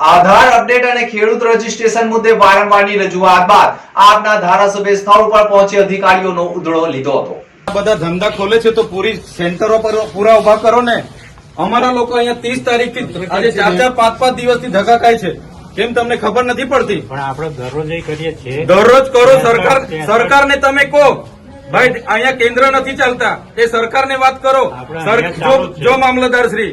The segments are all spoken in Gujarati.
આધાર અપડેટ અને ખેડૂત રજીસ્ટ્રેશન મુદ્દે વારંવારની રજૂઆત બાદ આપના ધારાસભ્ય સ્થળ ઉપર પહોંચી અધિકારીઓનો ઉધડો લીધો હતો. બધા ધંધા ખોલે છે તો પૂરી સેન્ટરો પર પૂરા ઊભા કરો ને. અમારા લોકો અહીંયા ત્રીસ તારીખથી આજે ચાર ચાર પાંચ પાંચ દિવસથી ધક્કા ખાય છે. કેમ તમને ખબર નથી પડતી? પણ આપણે દરરોજ કરીએ છીએ. દરરોજ કરો સરકાર સરકારને તમે કહો. ભાઈ અહીંયા કેન્દ્ર નથી ચાલતા. એ સરકારને વાત કરો. જો મામલતદાર શ્રી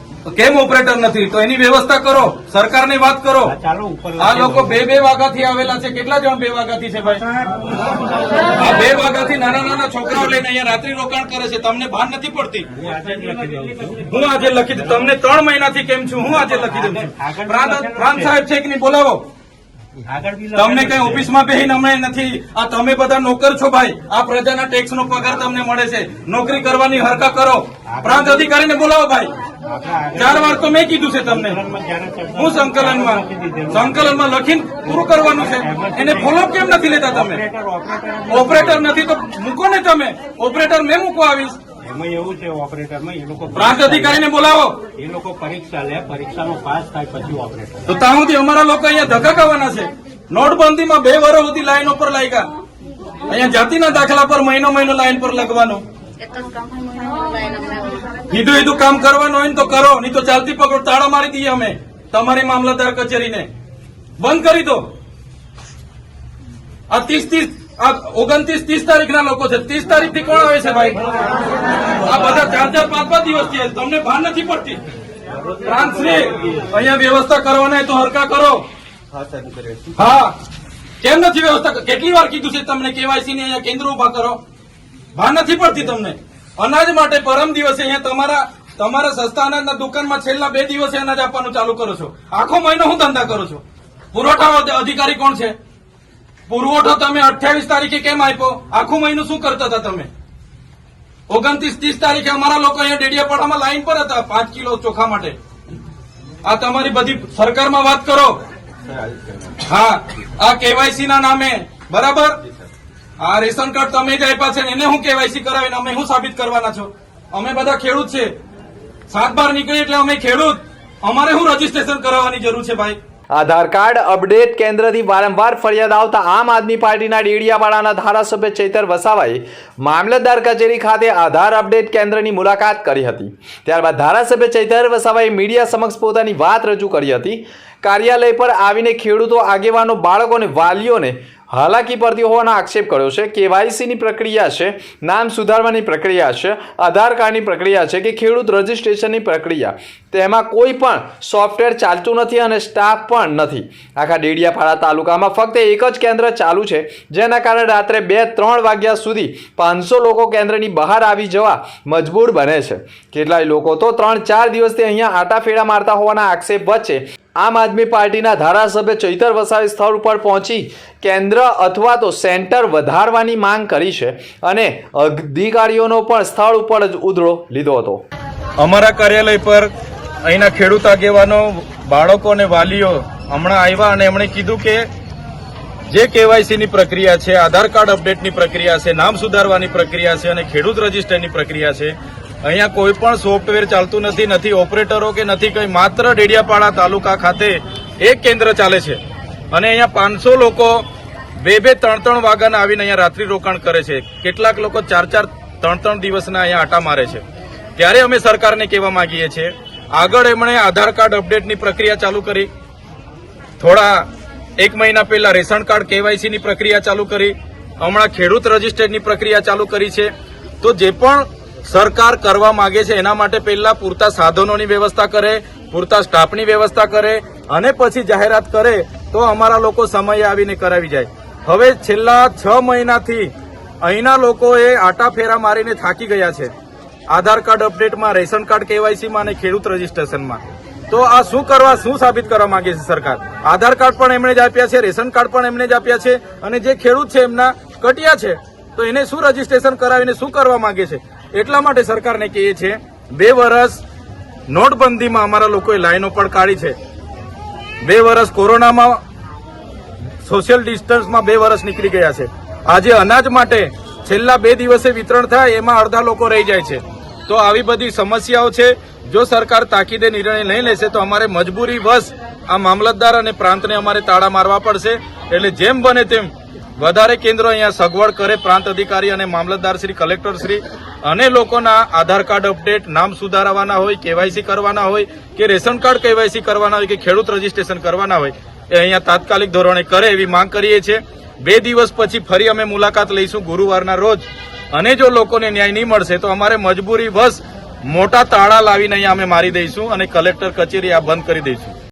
કેમ ઓપરેટર નથી? તો એની વ્યવસ્થા કરો. સરકારની વાત કરો. આ લોકો બે બે વાગ્યાથી આવેલા છે. કેટલા જણ બે વાગ્યાથી છે ભાઈ? આ બે વાગ્યાથી નાના નાના છોકરાઓ લઈને અહીંયા રાત્રિ રોકાણ કરે છે. તમને ભાન નથી પડતી? હું આજે લખી દઉં તમને ત્રણ મહિનાથી કેમ છું? હું આજે લખી દઉં છું. પ્રાંત સાહેબ છે કે નહીં? બોલાવો. તમને કઈ ઓફિસ ઓફિસમાં બેહીને અમે નથી. આ તમે બધા નોકર છો ભાઈ. આ પ્રજાના ટેક્સ નો પગાર તમને મળે છે. નોકરી કરવાની હરકત કરો. પ્રાંત અધિકારીને બોલાવો ભાઈ. ચાર વાર તો મેં કીધું છે તમને. હું સંકલનમાં સંકલનમાં લખીને પૂરું કરવાનું છે. એને ફોલોઅપ કેમ નથી લેતા તમે? ઓપરેટર નથી તો મૂકો ને તમે. ઓપરેટર મેં મૂકો આવીશ. એમાં એવું છે ઓપરેટરમાં એ લોકો પ્રાંત અધિકારીને બોલાવો. એ લોકો પરીક્ષા લે પરીક્ષાનો પાસ થાય પછી ઓપરેટર તો ત્યાં સુધી અમારા લોકો અહીંયા ધક્કા ખાવાના છે. નોટબંધીમાં બે વર્ષ સુધી લાઈન ઉપર લાગ્યા. અહીંયા જાતિના દાખલા પર મહિનો મહિનો લાઈન પર લગવાનું કીધું કીધું કામ કરવાનું હોય ને તો કરો, નહીં તો ચાલતી પકડો, તાળા મારી દઈએ અમે, તમારી મામલતદાર કચેરીને. બંધ કરી દો. આ ત્રીસ ત્રીસ, આ ઓગણત્રીસ ત્રીસ તારીખના લોકો છે. ત્રીસ તારીખથી કોણ આવે છે ભાઈ? આ બધા ચાર ચાર પાંચ પાંચ દિવસથી. તમને ભાન નથી પડતી. અહીંયા વ્યવસ્થા કરવાના તો હરકા કરો. હા. કેમ નથી વ્યવસ્થા? કેટલી વાર કીધું છે તમને? કેવાયસી ની અહીંયા કેન્દ્ર ઊભા કરો. ભાન નથી પડતી તમને. અનાજ માટે પરમ દિવસે અહીંયા તમારા તમારા સસ્તા અનાજના દુકાનમાં છેલ્લા બે દિવસે અનાજ આપવાનું ચાલુ કરો છો. આખો મહિનો હું ધંધા કરો છો. પુરવઠા અધિકારી કોણ છે? પુરવઠો તમે અઠ્યાવીસ તારીખે કેમ આપ્યો? આખું મહિનું શું કરતા હતા તમે? ઓગણત્રીસ ત્રીસ તારીખે અમારા લોકો અહીંયા ડેડિયાપાડામાં લાઈન પર હતા પાંચ કિલો ચોખા માટે. આ તમારી બધી સરકારમાં વાત કરો. હા આ કેવાયસી ના નામે. બરાબર? આ રેશન કાર્ડ તમે જ આપ્યા છે એને હું કેવાયસી કરાવીને અમે શું સાબિત કરવાના છો? અમે બધા ખેડૂત છે. સાત બાર નીકળી એટલે અમે ખેડૂત. અમારે શું રજીસ્ટ્રેશન કરાવવાની જરૂર છે ભાઈ. આધાર કાર્ડ અપડેટ કેન્દ્રથી વારંવાર ફરિયાદ આવતા આમ આદમી પાર્ટીના ડેડિયાપાડાના ધારાસભ્ય ચૈતર વસાવાએ મામલતદાર કચેરી ખાતે આધાર અપડેટ કેન્દ્રની મુલાકાત કરી હતી. ત્યારબાદ ધારાસભ્ય ચૈતર વસાવાએ મીડિયા સમક્ષ પોતાની વાત રજૂ કરી હતી. કાર્યાલય પર આવીને ખેડૂતો, આગેવાનો બાળકો અને વાલીઓને હાલાકી પડતી હોવાનો આક્ષેપ કર્યો છે. કેવાયસીની પ્રક્રિયા છે, નામ સુધારવાની પ્રક્રિયા છે, આધાર કાર્ડની પ્રક્રિયા છે કે ખેડૂત રજિસ્ટ્રેશનની પ્રક્રિયા. તેમાં કોઈ પણ સોફ્ટવેર ચાલતું નથી અને સ્ટાફ પણ નથી. આખા ડેડિયાપાડા તાલુકામાં ફક્ત એક જ કેન્દ્ર ચાલુ છે, જેના કારણે રાત્રે બે ત્રણ વાગ્યા સુધી પાંચસો લોકો કેન્દ્રની બહાર આવી જવા મજબૂર બને છે. કેટલાય લોકો તો ત્રણ ચાર દિવસથી અહીંયા આટાફેરા મારતા હોવાના આક્ષેપ વચ્ચે આમ આદમી પાર્ટીના ધારાસભ્ય ચૈતર વસાવી સ્થળ ઉપર પહોંચી કેન્દ્ર અથવા તો સેન્ટર વધારવાની માંગ કરી છે અને અધિકારીઓનો પણ સ્થળ ઉપર જ ઉધડો લીધો હતો. અમારા કાર્યાલય પર અહીંના ખેડૂત આગેવાનો, બાળકો અને વાલીઓ હમણાં આવ્યા અને એમણે કીધું કે જે કેવાયસી ની પ્રક્રિયા છે, આધાર કાર્ડ અપડેટની પ્રક્રિયા છે, નામ સુધારવાની પ્રક્રિયા છે અને ખેડૂત રજીસ્ટરની પ્રક્રિયા છે અહીંયા કોઈ પણ સોફ્ટવેર ચાલતું નથી નથી ઓપરેટરો કે નથી કંઈ, માત્ર ડેડિયાપાડા તાલુકા ખાતે એક કેન્દ્ર ચાલે છે. અને અહીંયા પાંચસો લોકો બે બે ત્રણ ત્રણ વાગ્યાના આવીને અહીંયા રાત્રિ રોકાણ કરે છે. કેટલાક લોકો ચાર ચાર ત્રણ ત્રણ દિવસના અહીંયા આટા મારે છે. ત્યારે અમે સરકારને કહેવા માંગીએ છીએ, આગળ એમણે આધાર કાર્ડ અપડેટની પ્રક્રિયા ચાલુ કરી. થોડા એક મહિના પહેલા રેશન કાર્ડ કેવાયસીની પ્રક્રિયા ચાલુ કરી. હમણાં ખેડૂત રજીસ્ટરની પ્રક્રિયા ચાલુ કરી છે. તો જે પણ સરકાર કરવા માંગે છે એના માટે પહેલા પૂરતા સાધનોની વ્યવસ્થા કરે, પૂરતા સ્ટાફની વ્યવસ્થા કરે અને પછી જાહેરાત કરે તો અમારા લોકો સમયે આવીને કરાવી જાય. હવે છેલ્લા છ મહિનાથી અહીંના લોકોએ આટા ફેરા મારીને થાકી ગયા છે. આધાર કાર્ડ અપડેટમાં, રેશન કાર્ડ કેવાયસીમાં અને ખેડૂત રજીસ્ટ્રેશનમાં. તો આ શું કરવા, શું સાબિત કરવા માંગે છે સરકાર? આધાર કાર્ડ પણ એમણે જ આપ્યા છે, રેશન કાર્ડ પણ એમણે જ આપ્યા છે અને જે ખેડૂત છે એમના કટિયા છે, તો એને શું રજીસ્ટ્રેશન કરાવીને શું કરવા માંગે છે? એટલા માટે સરકારને કહીએ છીએ, બે વર્ષ નોટબંધીમાં અમારા લોકોએ લાઈનો પણ કાઢી છે. બે વર્ષ કોરોનામાં સોશિયલ ડિસ્ટન્સમાં બે વર્ષ નીકળી ગયા છે. આજે અનાજ માટે છેલ્લા બે દિવસે વિતરણ થાય એમાં અડધા લોકો રહી જાય છે. તો આવી બધી સમસ્યાઓ છે. જો સરકાર તાકીદે નિર્ણય નહીં લેશે તો અમારે મજબૂરી વશ આ મામલતદાર અને પ્રાંતને અમારે તાળા મારવા પડશે. એટલે જેમ બને તેમ વધારે કેન્દ્રો અહીંયા સગવડ કરે પ્રાંત અધિકારી અને મામલતદાર શ્રી, કલેક્ટર શ્રી અને લોકોના આધાર કાર્ડ અપડેટ, નામ સુધારવાના હોય, કેવાયસી કરવાના હોય, કે રેશન કાર્ડ કેવાયસી કરવાના હોય, કે ખેડૂત રજીસ્ટ્રેશન કરવાના હોય, એ અહીંયા તાત્કાલિક ધોરણે કરે એવી માંગ કરીએ છીએ. બે દિવસ પછી ફરી અમે મુલાકાત લઈશું ગુરુવારના રોજ. અને જો લોકોને ન્યાય નહીં મળશે, તો અમારે મજબૂરી વશ મોટા તાળા લાવીને અહીંયા અમે મારી દઈશું અને કલેક્ટર કચેરી આ બંધ કરી દઈશું.